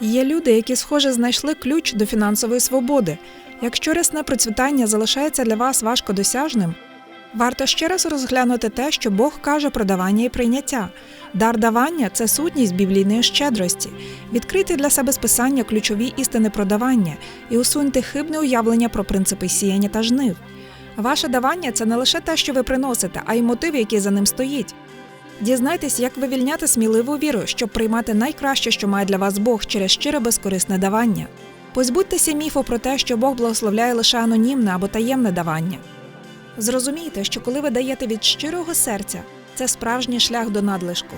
Є люди, які, схоже, знайшли ключ до фінансової свободи. Якщо рясне процвітання залишається для вас важкодосяжним, варто ще раз розглянути те, що Бог каже про давання і прийняття. Дар давання це сутність біблійної щедрості. Відкрийте для себе списання ключові істини про давання і усуньте хибне уявлення про принципи сіяння та жнив. Ваше давання це не лише те, що ви приносите, а й мотив, який за ним стоїть. Дізнайтесь, як вивільняти сміливу віру, щоб приймати найкраще, що має для вас Бог через щире безкорисне давання. Позбудьтеся міфу про те, що Бог благословляє лише анонімне або таємне давання. Зрозумійте, що коли ви даєте від щирого серця, це справжній шлях до надлишку.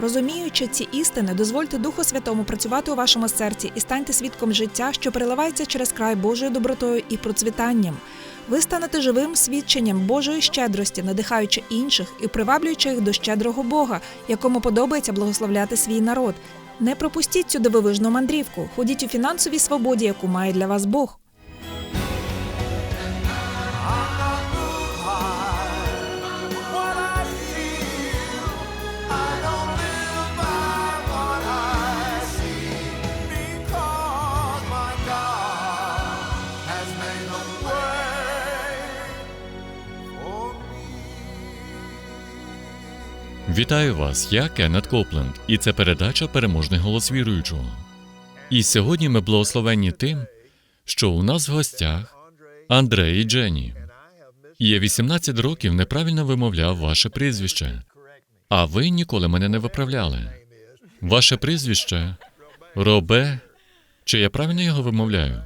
Розуміючи ці істини, дозвольте Духу Святому працювати у вашому серці і станьте свідком життя, що переливається через край Божою добротою і процвітанням. Ви станете живим свідченням Божої щедрості, надихаючи інших і приваблюючи їх до щедрого Бога, якому подобається благословляти свій народ. Не пропустіть цю дивовижну мандрівку, ходіть у фінансовій свободі, яку має для вас Бог. Вітаю вас, я Кеннет Копленд, і це передача Переможний голос віруючого. І сьогодні ми благословенні тим, що у нас в гостях Андрей і Дженні. І я 18 років неправильно вимовляв ваше прізвище, а ви ніколи мене не виправляли. Ваше прізвище Робе. Чи я правильно його вимовляю?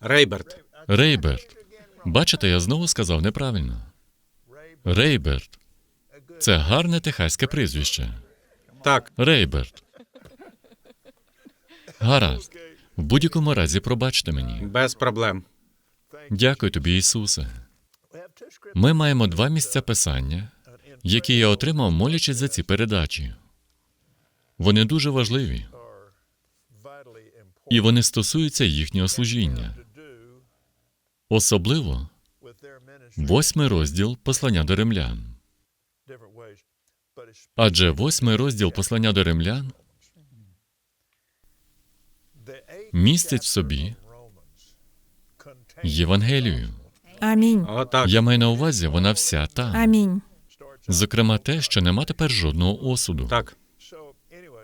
Рейберт. Рейберт. Бачите, я знову сказав неправильно. Рейберт. Це гарне техаське прізвище. Так, Рейберт. Гаразд. В будь-якому разі пробачте мені. без проблем. Дякую тобі, Ісусе. Ми маємо два місця писання, які я отримав, молячись за ці передачі. Вони дуже важливі, і вони стосуються їхнього служіння. Особливо восьмий розділ послання до римлян. Адже восьмий розділ послання до римлян містить в собі Євангелію. Амінь. Я маю на увазі, вона вся там. Амінь. Зокрема, те, що нема тепер жодного осуду. Так.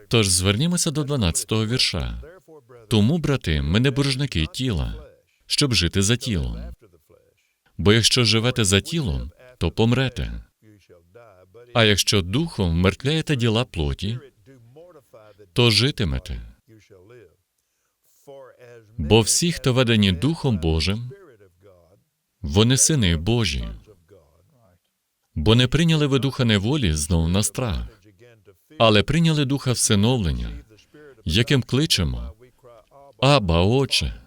Тож звернімося до 12-го вірша. Тому, брати, ми не боржники тіла, щоб жити за тілом. Бо якщо живете за тілом, то помрете. А якщо духом вмертвляєте діла плоті, то житимете. Бо всі, хто ведені Духом Божим, вони сини Божі. Бо не прийняли ви духа неволі знов на страх, але прийняли духа всиновлення, яким кличемо Аба, Отче.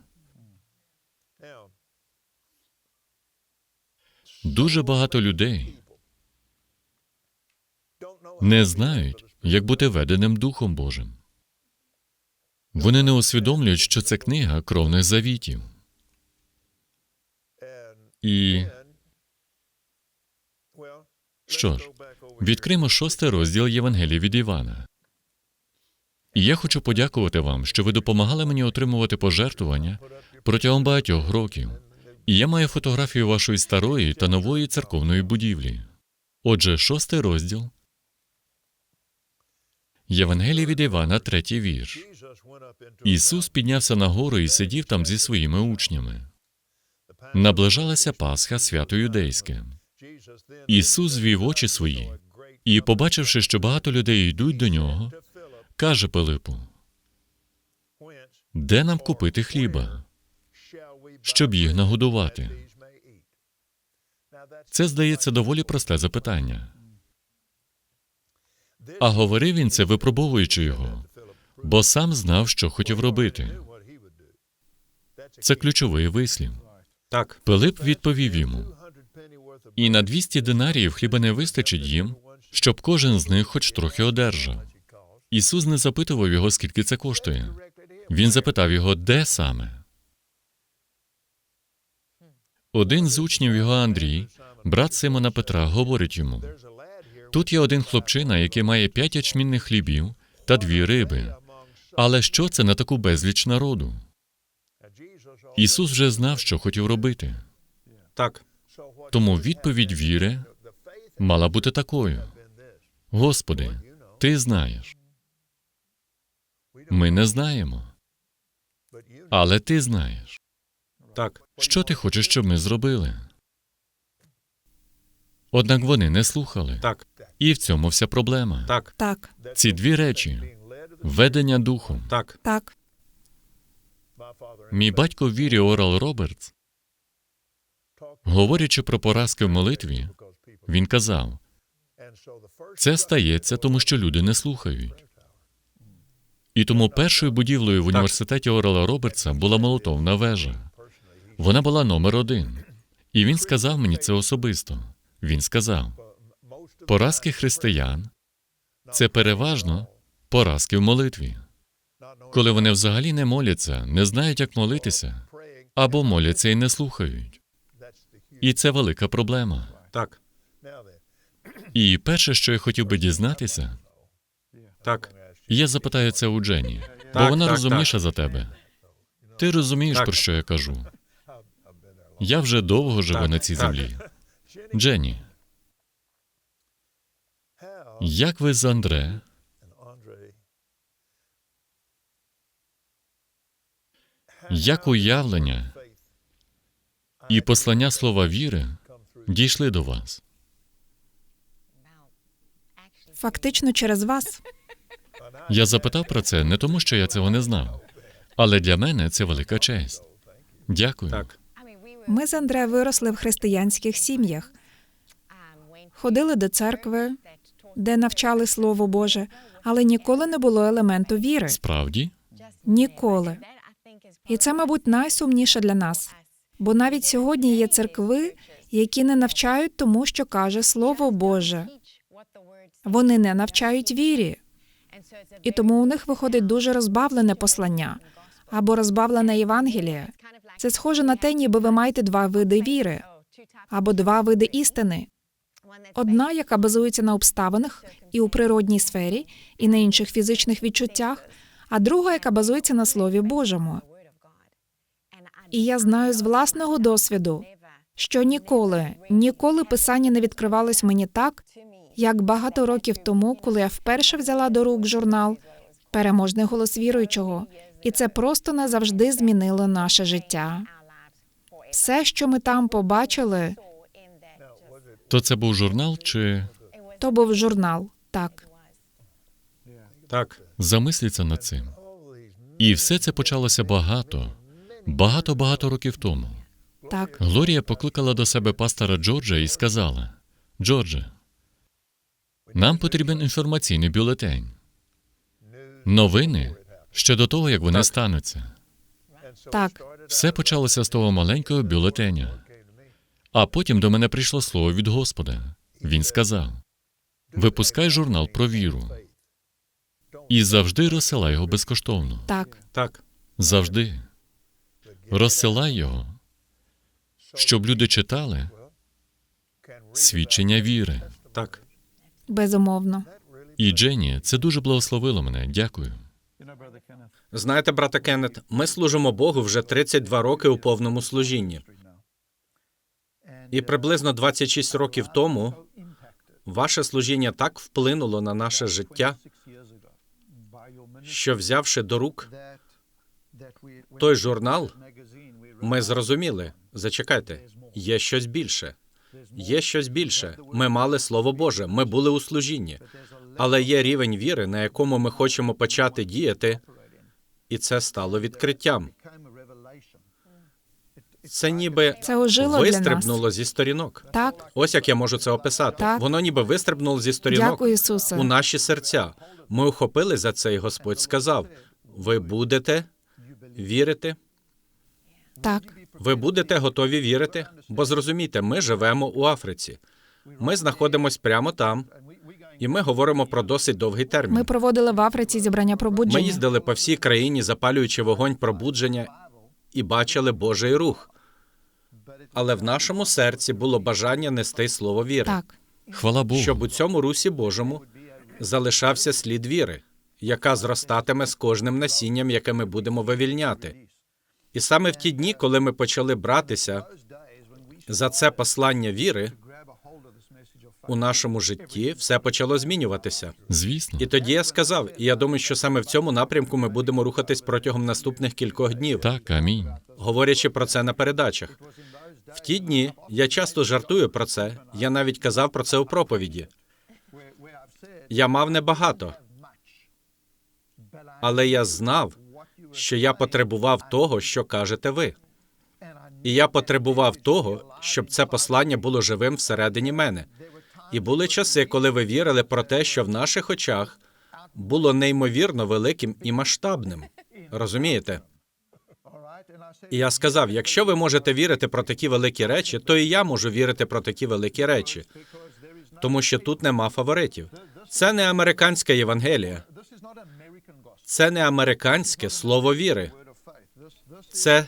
Дуже багато людей не знають, як бути веденим Духом Божим. Вони не усвідомлюють, що це книга кровних завітів. І що ж, відкриємо шостий розділ Євангелії від Івана. І я хочу подякувати вам, що ви допомагали мені отримувати пожертвування протягом багатьох років. І я маю фотографію вашої старої та нової церковної будівлі. Отже, шостий розділ. Євангелія від Івана, третій вірш. Ісус піднявся на гору і сидів там зі своїми учнями. Наближалася Пасха, свято юдейське. Ісус звів очі свої і, побачивши, що багато людей йдуть до нього, каже Пилипу: Де нам купити хліба, щоб їх нагодувати? Це здається доволі просте запитання. А говорив він це, випробовуючи його, бо сам знав, що хотів робити. Це ключовий вислів. Так. Пилип відповів йому: і на 200 динаріїв хліба не вистачить їм, щоб кожен з них хоч трохи одержав. Ісус не запитував його, скільки це коштує. Він запитав його, де саме. Один з учнів його Андрій, брат Симона Петра, говорить йому: Тут є один хлопчина, який має п'ять ячмінних хлібів та дві риби. Але що це на таку безліч народу? Ісус вже знав, що хотів робити. Так. Тому відповідь віри мала бути такою: Господи, Ти знаєш. Ми не знаємо, але Ти знаєш. Так. Що ти хочеш, щоб ми зробили? Однак вони не слухали. Так. І в цьому вся проблема. Так. Так, Ці дві речі ведення духом. Так. так, Мій батько в вірі Орал Робертс, говорячи про поразки в молитві, він казав: це стається, тому що люди не слухають. І тому першою будівлею в університеті Орала Робертса була молотовна вежа. Вона була номер один. І він сказав мені це особисто. Він сказав: поразки християн це переважно поразки в молитві, коли вони взагалі не моляться, не знають, як молитися, або моляться і не слухають. І це велика проблема. Так. І перше, що я хотів би дізнатися, Так. я запитаю це у Джені, бо вона так, розумніша за тебе. Ти розумієш, Так. про що я кажу. Я вже довго живу Так, на цій так. землі. Джені, як ви з Андре як уявлення і послання слова віри дійшли до вас? фактично через вас. Я запитав про це не тому, що я цього не знав, але для мене це велика честь. Дякую. Так. Ми з Андре виросли в християнських сім'ях, ходили до церкви, де навчали Слово Боже, але ніколи не було елементу віри. Справді? Ніколи. І це, мабуть, найсумніше для нас. Бо навіть сьогодні є церкви, які не навчають тому, що каже Слово Боже. Вони не навчають вірі, і тому у них виходить дуже розбавлене послання або розбавлене Євангеліє. Це схоже на те, ніби ви маєте два види віри або два види істини. Одна, яка базується на обставинах і у природній сфері, і на інших фізичних відчуттях, а друга, яка базується на Слові Божому. І я знаю з власного досвіду, що ніколи, ніколи писання не відкривалось мені так, як багато років тому, коли я вперше взяла до рук журнал Переможний голос віруючого, і це просто назавжди змінило наше життя. Все, що ми там побачили, То це був журнал чи то був журнал. Так, Так. замисліться над цим? І все це почалося багато, багато багато років тому. так, Глорія покликала до себе пастора Джорджа і сказала: Джордже, нам потрібен інформаційний бюлетень. Новини ще до того, як вони Так. стануться. так, Все почалося з того маленького бюлетеня. А потім до мене прийшло слово від Господа. Він сказав: випускай журнал про віру і завжди розсилай його безкоштовно. так, Так. Завжди. Розсилай його, щоб люди читали свідчення віри. Так. безумовно. І Дженні, це дуже благословило мене. Дякую. Знаєте, брате Кеннет, ми служимо Богу вже 32 роки у повному служінні. І приблизно 26 років тому ваше служіння так вплинуло на наше життя, що взявши до рук той журнал, ми зрозуміли. Зачекайте, є щось більше. Є щось більше. Ми мали Слово Боже, ми були у служінні. Але є рівень віри, на якому ми хочемо почати діяти, і це стало відкриттям. Це ніби Це ожило для нас. вистрибнуло зі сторінок. Так, Ось як я можу це описати. Так. Воно ніби вистрибнуло зі сторінок дякую, Ісусе. у наші серця. Ми ухопили за це, і Господь сказав: ви будете вірити, Так, ви будете готові вірити, бо зрозумійте, ми живемо у Африці. Ми знаходимось прямо там, і ми говоримо про досить довгий термін. ми проводили в Африці зібрання пробудження. Ми їздили по всій країні, запалюючи вогонь пробудження, і бачили Божий рух. Але в нашому серці було бажання нести слово віри, Так, Хвала Богу. щоб у цьому русі Божому залишався слід віри. яка зростатиме з кожним насінням, яке ми будемо вивільняти. І саме в ті дні, коли ми почали братися за це послання віри, у нашому житті все почало змінюватися. Звісно, І тоді я сказав, і я думаю, що саме в цьому напрямку ми будемо рухатись протягом наступних кількох днів, так, амінь. говорячи про це на передачах. В ті дні я часто жартую про це. Я навіть казав про це у проповіді. Я мав небагато, але я знав, що я потребував того, що кажете ви. І я потребував того, щоб це послання було живим всередині мене. І були часи, коли ви вірили про те, що в наших очах було неймовірно великим і масштабним. Розумієте? І я сказав: якщо ви можете вірити про такі великі речі, то і я можу вірити про такі великі речі, тому що тут нема фаворитів. Це не американська Євангелія, це не американське слово віри. Це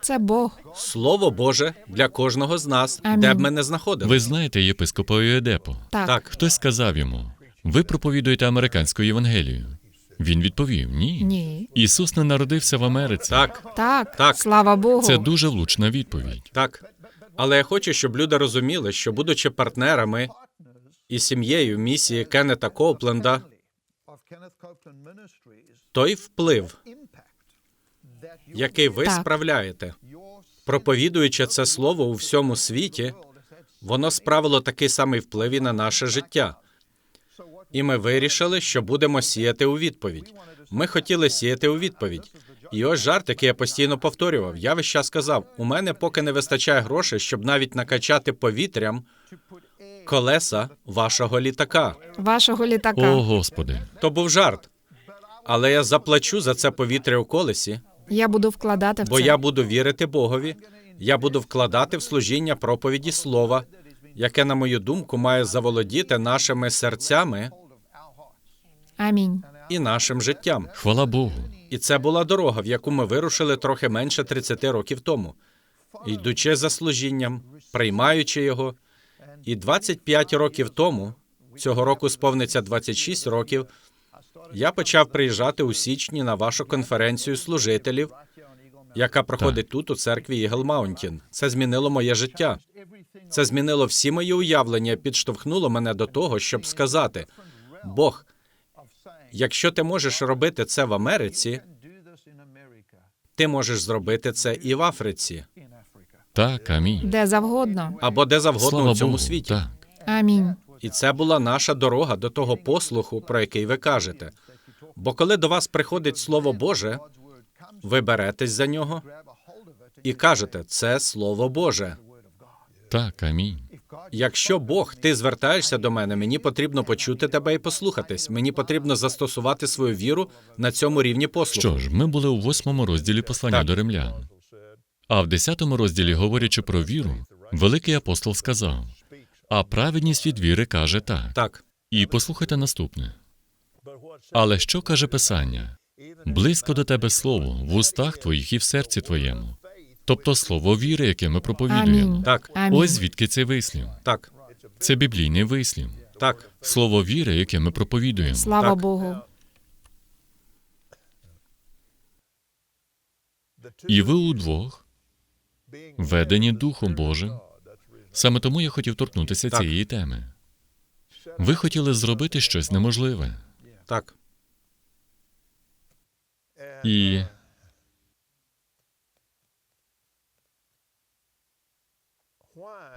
Це Бог. слово Боже для кожного з нас, Амінь. де б ми не знаходили. Ви знаєте єпископа Йоедепо. Так. Так, Хтось сказав йому: ви проповідуєте американську Євангелію. Він відповів: Ні. Ні. Ісус не народився в Америці. так, Так. Так. Слава Богу. Це дуже влучна відповідь. так. Але я хочу, щоб люди розуміли, що будучи партнерами і сім'єю місії Кеннета Коупленда, той вплив, який ви Так. справляєте, проповідуючи це слово у всьому світі, воно справило такий самий вплив і на наше життя. І ми вирішили, що будемо сіяти у відповідь. Ми хотіли сіяти у відповідь. І ось жарт, який я постійно повторював. Я весь час казав: у мене поки не вистачає грошей, щоб навіть накачати повітрям колеса вашого літака. Вашого літака. О, Господи, То був жарт. Але я заплачу за це повітря у колесі, Я буду вкладати в бо це. я буду вірити Богові. Я буду вкладати в служіння проповіді слова, яке, на мою думку, має заволодіти нашими серцями Амінь. і нашим життям. хвала Богу. І це була дорога, в яку ми вирушили трохи менше 30 років тому, йдучи за служінням, приймаючи його. І 25 років тому, цього року сповниться 26 років, я почав приїжджати у січні на вашу конференцію служителів, яка проходить тут, у церкві Ігл Маунтін. Це змінило моє життя. Це змінило всі мої уявлення, підштовхнуло мене до того, щоб сказати: Бог, якщо ти можеш робити це в Америці, ти можеш зробити це і в Африці, Так, амінь. Де завгодно. або де завгодно Слава у цьому Богу. світі. Так. Амінь. І це була наша дорога до того послуху, про який ви кажете. Бо коли до вас приходить Слово Боже, ви беретесь за нього і кажете, це Слово Боже. Так, амінь. Якщо Бог, ти звертаєшся до мене, мені потрібно почути тебе і послухатись. Мені потрібно застосувати свою віру на цьому рівні послуху. Що ж, ми були у восьмому розділі послання Так. до римлян. А в десятому розділі, говорячи про віру, великий апостол сказав: а праведність від віри каже так. Так, І послухайте наступне. Але що каже Писання? Близько до тебе слово в устах твоїх і в серці твоєму. Тобто слово віри, яке ми проповідуємо. Амінь. так, Амінь. Ось звідки цей вислів. так, Це біблійний вислів. так. Слово віри, яке ми проповідуємо. Слава Так. Богу. І ви удвох ведені Духом Божим. Саме тому я хотів торкнутися Так. цієї теми. Ви хотіли зробити щось неможливе. Так, І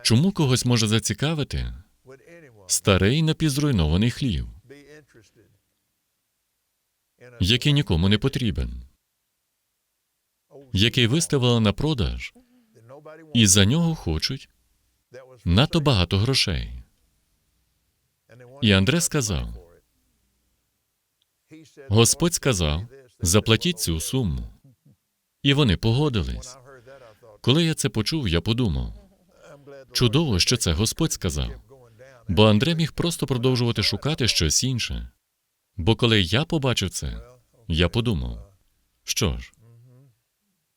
чому когось може зацікавити старий напівзруйнований хлів, який нікому не потрібен, який виставили на продаж, і за нього хочуть надто багато грошей. І Андре сказав: Господь сказав, заплатіть цю суму. І вони погодились. Коли я це почув, я подумав: чудово, що це Господь сказав. Бо Андре міг просто продовжувати шукати щось інше. Бо коли я побачив це, я подумав: що ж,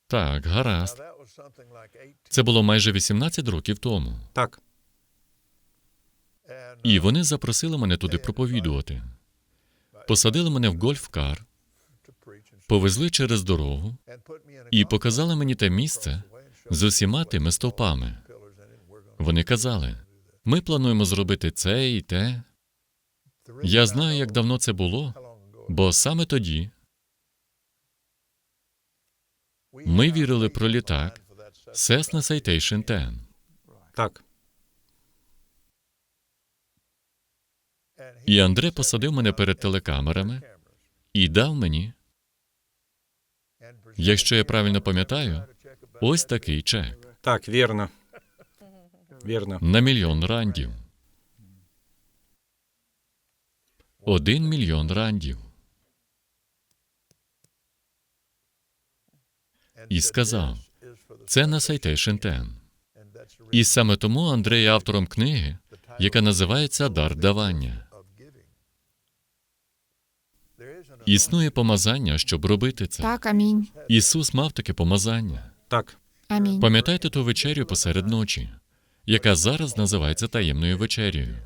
так, гаразд. Це було майже 18 років тому. так. І вони запросили мене туди проповідувати. посадили мене в гольф-кар, повезли через дорогу і показали мені те місце з усіма тими стовпами. Вони казали: ми плануємо зробити це і те. Я знаю, як давно це було, бо саме тоді ми вірили про літак Cessna Citation 10. Так. І Андре посадив мене перед телекамерами і дав мені, якщо я правильно пам'ятаю, ось такий чек Так, вірно. Вірно. на мільйон рандів. Один мільйон рандів. І сказав, це на Citation 10. І саме тому Андрей є автором книги, яка називається Дар давання. Існує помазання, щоб робити це. Так, амінь. Ісус мав таке помазання. Так. Амінь. Пам'ятайте ту вечерю посеред ночі, яка зараз називається таємною вечерєю.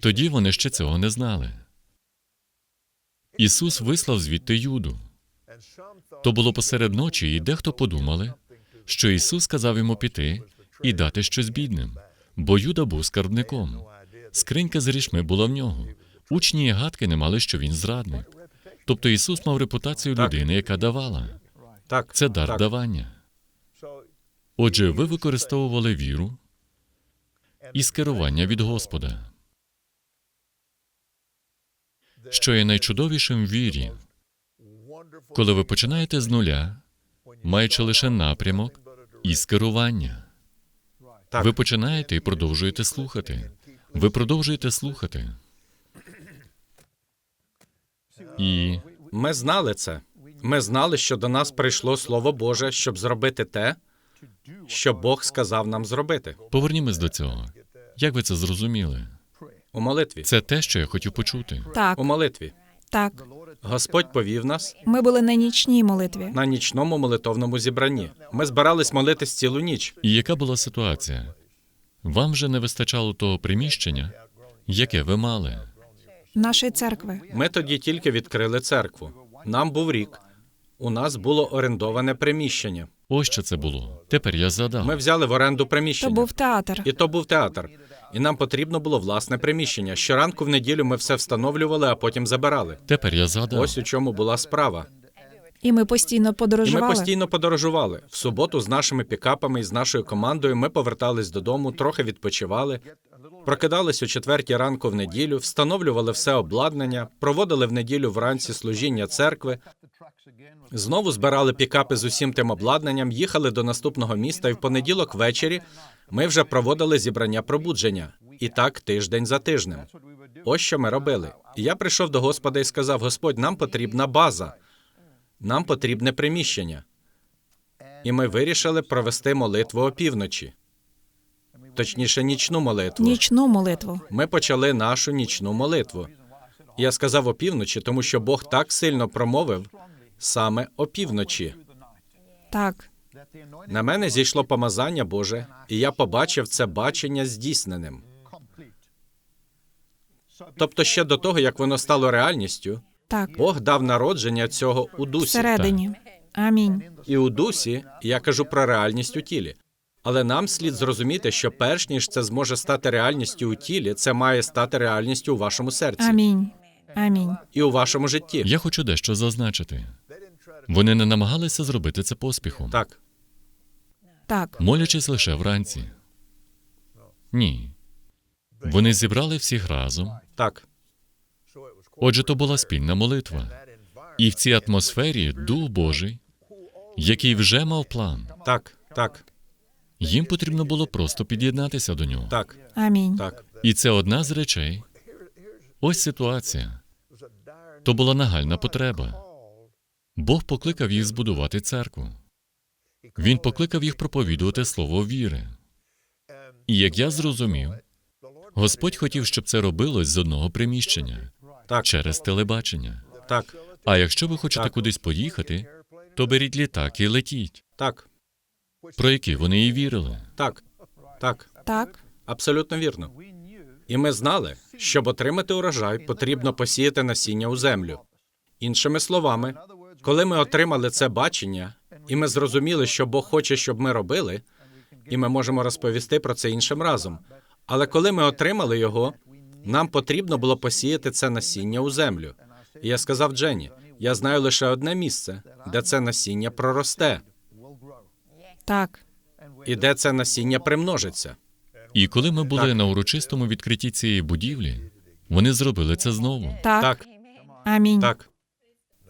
Тоді вони ще цього не знали. Ісус вислав звідти Юду. То було посеред ночі, і дехто подумали, що Ісус сказав йому піти і дати щось бідним, бо Юда був скарбником. Скринька з грішми була в нього. Учні і гадки не мали, що він зрадник. Тобто Ісус мав репутацію людини, яка давала. Так. Це дар давання. Отже, ви використовували віру і скерування від Господа. Що є найчудовішим в вірі, коли ви починаєте з нуля, маючи лише напрямок і скерування. Так. Ви починаєте і продовжуєте слухати. Ви продовжуєте слухати. І Ми знали це. Ми знали, що до нас прийшло Слово Боже, щоб зробити те, що Бог сказав нам зробити повернімось до цього. Як ви це зрозуміли? у молитві. Це те, що я хотів почути. Так, У молитві. так. Господь повів нас Ми були на нічній молитві. на нічному молитовному зібранні. Ми збирались молитись цілу ніч. І яка була ситуація? Вам вже не вистачало того приміщення, яке ви мали. Нашої церкви. Ми тоді тільки відкрили церкву. Нам був рік. У нас було орендоване приміщення. Ось що це було. Тепер я згадав. Ми взяли в оренду То приміщення. був театр. І то був театр. І нам потрібно було власне приміщення. Щоранку в неділю ми все встановлювали, а потім забирали. Тепер я згадав. Ось у чому була справа. І ми постійно І ми постійно подорожували. В суботу з нашими пікапами і з нашою командою ми повертались додому, трохи відпочивали. Прокидались о четвертій ранку в неділю, встановлювали все обладнання, проводили в неділю вранці служіння церкви. Знову збирали пікапи з усім тим обладнанням, їхали до наступного міста, і в понеділок ввечері ми вже проводили зібрання пробудження. І так тиждень за тижнем. Ось що ми робили. І я прийшов до Господа і сказав: Господь, нам потрібна база, нам потрібне приміщення. І ми вирішили провести молитву опівночі. Точніше, нічну молитву. Нічну молитву. Ми почали нашу нічну молитву. Я сказав опівночі, тому що Бог так сильно промовив саме опівночі. Так, На мене зійшло помазання Боже, і я побачив це бачення здійсненим. Тобто, ще до того, як воно стало реальністю, так. Бог дав народження цього у дусі. Всередині. Амінь. І у дусі я кажу про реальність у тілі. Але нам слід зрозуміти, що перш ніж це зможе стати реальністю у тілі, це має стати реальністю у вашому серці Амінь. Амінь. і у вашому житті. Я хочу дещо зазначити. Вони не намагалися зробити це поспіхом, Так, Так. молячись лише вранці. Ні. Вони зібрали всіх разом. так, Отже, то була спільна молитва. І в цій атмосфері Дух Божий, який вже мав план, так, так, їм потрібно було просто під'єднатися до нього. так, Амінь. так. І це одна з речей. Ось ситуація. То була нагальна потреба. Бог покликав їх збудувати церкву. Він покликав їх проповідувати слово віри. І як я зрозумів, Господь хотів, щоб це робилось з одного приміщення Так, через телебачення. так, А якщо ви хочете Так. кудись поїхати, то беріть літак і летіть, так, про які вони і вірили. так, так. Так. Абсолютно вірно. І ми знали, щоб отримати урожай, потрібно посіяти насіння у землю. Іншими словами, коли ми отримали це бачення, і ми зрозуміли, що Бог хоче, щоб ми робили, і ми можемо розповісти про це іншим разом. Але коли ми отримали його, нам потрібно було посіяти це насіння у землю. І я сказав Дженні, я знаю лише одне місце, де це насіння проросте, Так. і де це насіння примножиться. І коли ми були Так. на урочистому відкритті цієї будівлі, вони зробили це знову. Так. Так, Амінь. так,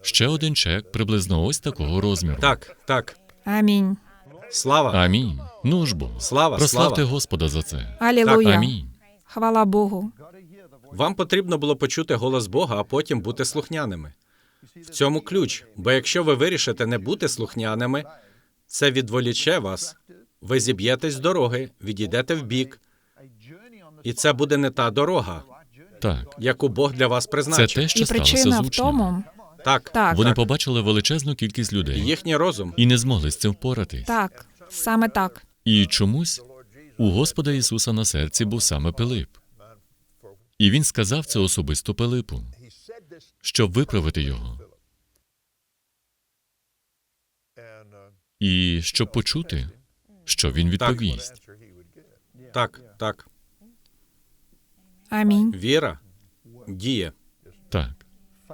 Ще один чек приблизно ось такого розміру. так, так. Амінь. Слава, Амінь. Ну ж бо. Слава, Прославте слава. Господа за це. Алілуя. Амінь. Хвала Богу. Вам потрібно було почути голос Бога, а потім бути слухняними. В цьому ключ. Бо якщо ви вирішите не бути слухняними, це відволіче вас. Ви зіб'єтесь з дороги, відійдете в бік, і це буде не та дорога, Так. яку Бог для вас Це те, що І сталося причина з в учнями. тому. Так, Так. Вони побачили величезну кількість людей їхній розум. і не змогли з цим впоратись. Так. Саме так. І чомусь у Господа Ісуса на серці був саме Пилип. І він сказав це особисто Пилипу, щоб виправити його. І щоб почути, що він відповість. Так, так. Амінь. Віра діє. Так,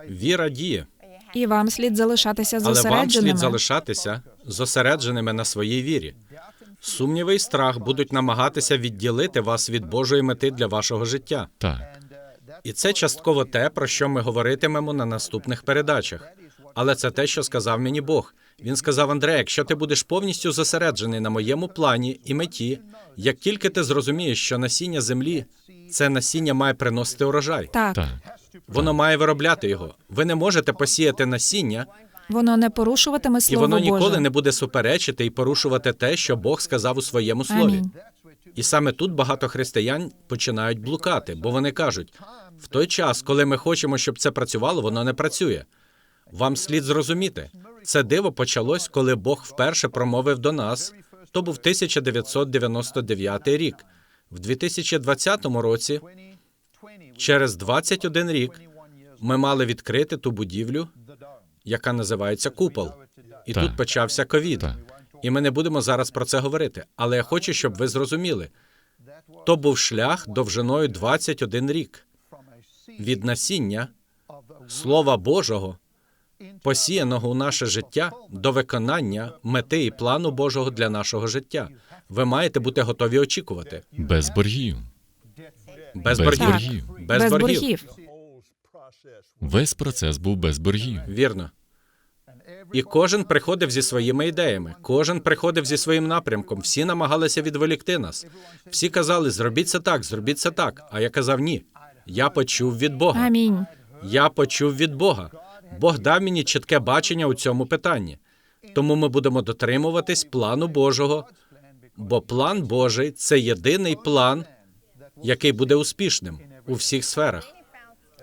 Віра діє. І вам слід залишатися Але вам слід залишатися зосередженими на своїй вірі. Сумніви і страх будуть намагатися відділити вас від Божої мети для вашого життя. так, І це частково те, про що ми говоритимемо на наступних передачах. Але це те, що сказав мені Бог. Він сказав Андре, якщо ти будеш повністю зосереджений на моєму плані і меті, як тільки ти зрозумієш, що насіння землі це насіння має приносити урожай, Так. так, воно має виробляти його. Ви не можете посіяти насіння, Воно не порушуватиме і воно ніколи Боже. не буде суперечити і порушувати те, що Бог сказав у своєму слові. Амінь. І саме тут багато християн починають блукати, бо вони кажуть: в той час, коли ми хочемо, щоб це працювало, воно не працює. Вам слід зрозуміти, це диво почалось, коли Бог вперше промовив до нас. То був 1999 рік. В 2020 році, через 21 рік, ми мали відкрити ту будівлю, яка називається купол. І Так. тут почався ковід. І ми не будемо зараз про це говорити. Але я хочу, щоб ви зрозуміли. То був шлях довжиною 21 рік від насіння Слова Божого, посіяного у наше життя до виконання мети і плану Божого для нашого життя. Ви маєте бути готові очікувати. Без боргів. Без Без боргів. Без, Без боргів. боргів. Весь процес був без боргів. Вірно. І кожен приходив зі своїми ідеями, кожен приходив зі своїм напрямком. Всі намагалися відволікти нас. Всі казали, зробіть це так, зробіть це так. А я казав ні. Я почув від Бога. Амінь. Я почув від Бога. Бог дав мені чітке бачення у цьому питанні. Тому ми будемо дотримуватись плану Божого, бо план Божий це єдиний план, який буде успішним у всіх сферах.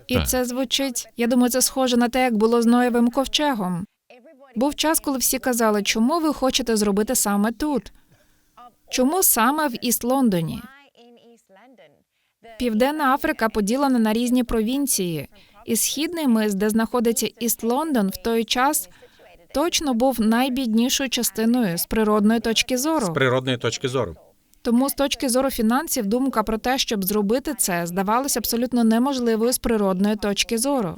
І Так. це звучить. Я думаю, це схоже на те, як було з Ноєвим ковчегом. Був час, коли всі казали, чому ви хочете зробити саме тут? Чому саме в Іст-Лондоні? Південна Африка поділена на різні провінції, і східний мис, де знаходиться Іст-Лондон, в той час точно був найбіднішою частиною з природної точки зору. З природної точки зору. Тому з точки зору фінансів думка про те, щоб зробити це, здавалося абсолютно неможливою з природної точки зору.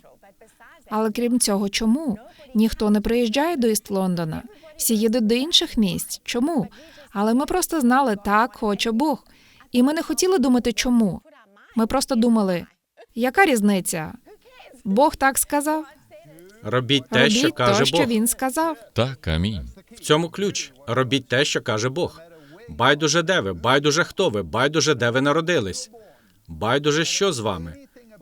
Але крім цього, чому ніхто не приїжджає до Іст-Лондона? Всі їдуть до інших місць. Чому? Але ми просто знали, так хоче Бог. І ми не хотіли думати, чому. Ми просто думали, яка різниця? Бог так сказав. Робіть те, що каже то, що він сказав. Так, амінь. В цьому ключ. Робіть те, що каже Бог. Байдуже де ви, байдуже хто ви, байдуже де ви народились. Байдуже що з вами.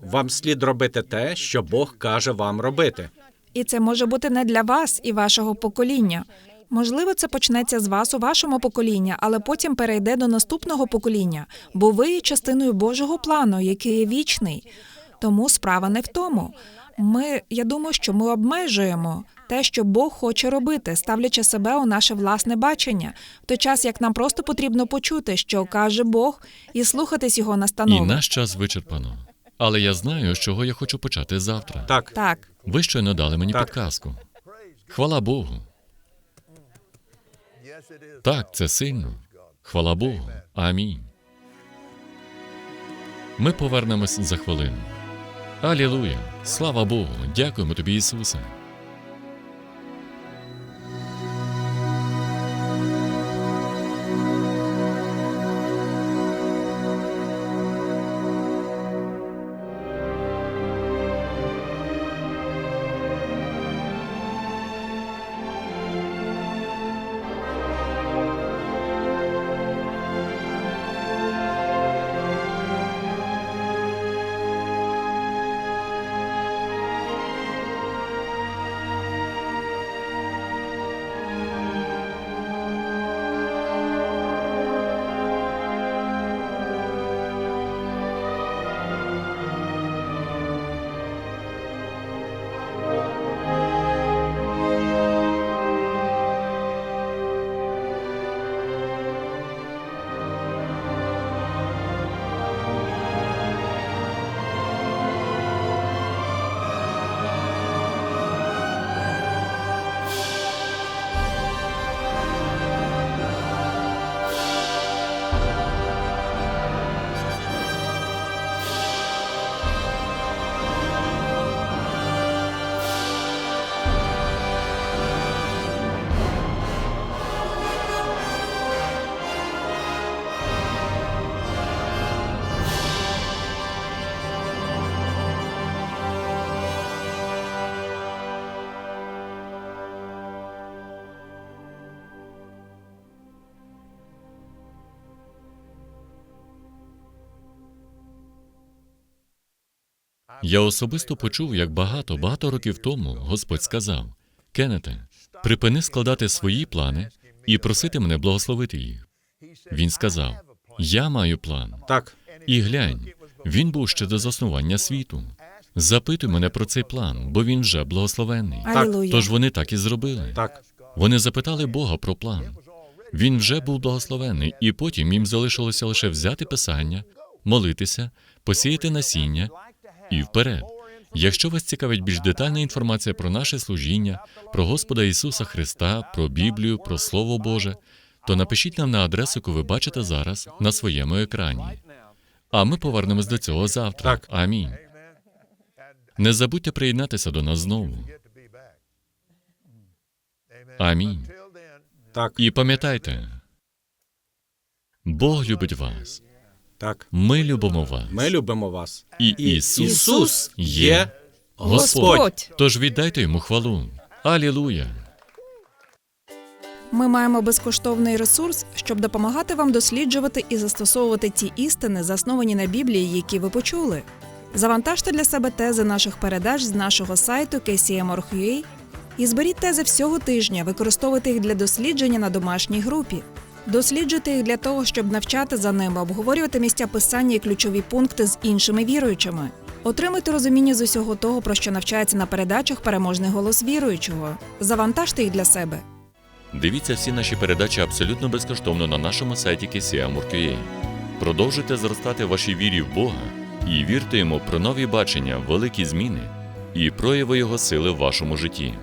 Вам слід робити те, що Бог каже вам робити. І це може бути не для вас і вашого покоління. Можливо, це почнеться з вас у вашому поколінні, але потім перейде до наступного покоління, бо ви є частиною Божого плану, який є вічний. Тому справа не в тому. Ми, я думаю, що ми обмежуємо те, що Бог хоче робити, ставлячи себе у наше власне бачення, в той час як нам просто потрібно почути, що каже Бог, і слухатись його І настанови. наш час вичерпано. Але я знаю, з чого я хочу почати завтра. Так, Так, Ви щойно дали мені Так. підказку. Хвала Богу. Так, це сильно. Хвала Богу. Амінь. Ми повернемось за хвилину. Алілуя! Слава Богу! Дякуємо тобі, Ісусе. Я особисто почув, як багато, багато років тому Господь сказав: Кеннете, припини складати свої плани і просити мене благословити їх. Він сказав: Я маю план. так, І глянь, він був ще до заснування світу. Запитуй мене про цей план, бо він вже благословенний. Алілуя. Тож вони так і зробили. так, Вони запитали Бога про план. Він вже був благословений, і потім їм залишилося лише взяти писання, молитися, посіяти насіння і вперед. Якщо вас цікавить більш детальна інформація про наше служіння, про Господа Ісуса Христа, про Біблію, про Слово Боже, то напишіть нам на адресу, яку ви бачите зараз на своєму екрані. А ми повернемось до цього завтра. Так. Амінь. Не забудьте приєднатися до нас знову. Амінь. так, І пам'ятайте, Бог любить вас. Так. Ми любимо вас. Ми любимо вас. І Ісус, Ісус є Господь. Господь. Тож віддайте йому хвалу. Алілуя! Ми маємо безкоштовний ресурс, щоб допомагати вам досліджувати і застосовувати ті істини, засновані на Біблії, які ви почули. Завантажте для себе тези наших передач з нашого сайту kcm.org.ua і зберіть тези всього тижня, використовуйте їх для дослідження на домашній групі. Досліджуйте їх для того, щоб навчати за ними, обговорювати місця писання і ключові пункти з іншими віруючими. Отримуйте розуміння з усього того, про що навчається на передачах переможний голос віруючого. Завантажте їх для себе. Дивіться всі наші передачі абсолютно безкоштовно на нашому сайті KCM.org.ua. Продовжуйте зростати вашій вірі в Бога і вірте йому про нові бачення, великі зміни і прояви Його сили в вашому житті.